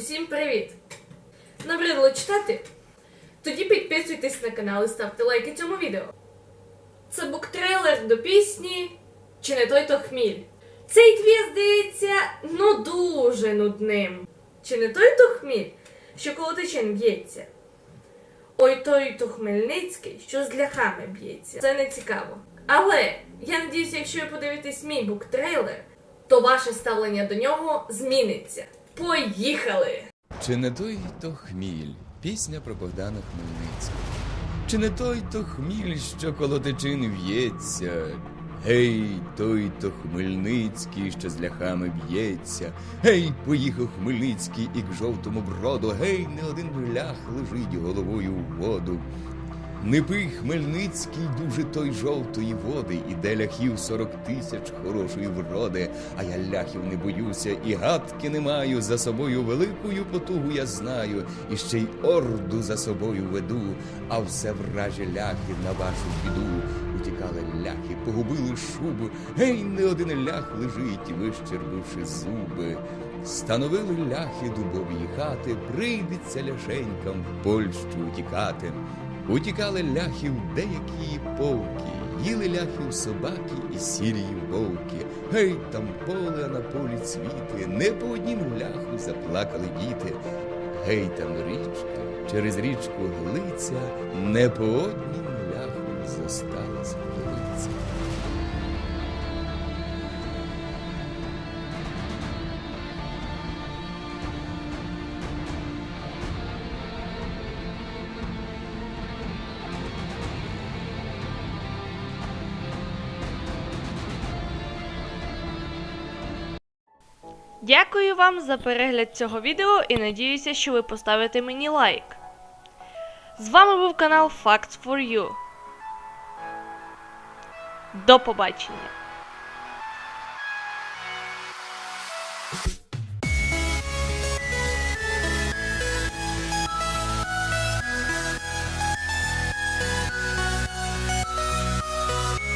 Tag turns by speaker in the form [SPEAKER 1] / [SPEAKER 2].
[SPEAKER 1] Усім привіт! Набридло читати? Тоді підписуйтесь на канал і ставте лайки цьому відео. Це буктрейлер до пісні Чи не той то хміль. Цей твір здається ну дуже нудним. Чи не той то хміль, що коло тичин б'ється? Ой той то Хмельницький, що з ляхами б'ється. Це не цікаво. Але я надіюся, якщо ви подивитесь мій буктрейлер, то ваше ставлення до нього зміниться. Поїхали!
[SPEAKER 2] Чи не той то хміль? Пісня про Богдана Хмельницького. Чи не той то хміль, що коло течин в'ється? Гей, той то Хмельницький, що з ляхами б'ється. Гей, поїхав Хмельницький і к жовтому броду. Гей, не один лях лежить головою в воду. Не пий Хмельницький дуже той жовтої води, і де ляхів сорок тисяч хорошої вроди, а я ляхів не боюся, і гадки не маю. За собою великою потугу я знаю, і ще й орду за собою веду, а все вражі ляхи на вашу біду. Утікали ляхи, погубили шуби, гей, не один лях лежить, вищербивши зуби. Становили ляхи дубові хати, прийдеться ляшенькам в Польщу утікати. Утікали ляхів деякі полки, їли ляхів собаки і сірі вовки. Гей, там поле, а на полі цвіти, не по однім ляху заплакали діти. Гей, там річка, через річку глиця, не по однім ляху зосталась
[SPEAKER 3] Дякую вам за перегляд цього відео і надіюся, що ви поставите мені лайк. З вами був канал Facts for You. До побачення!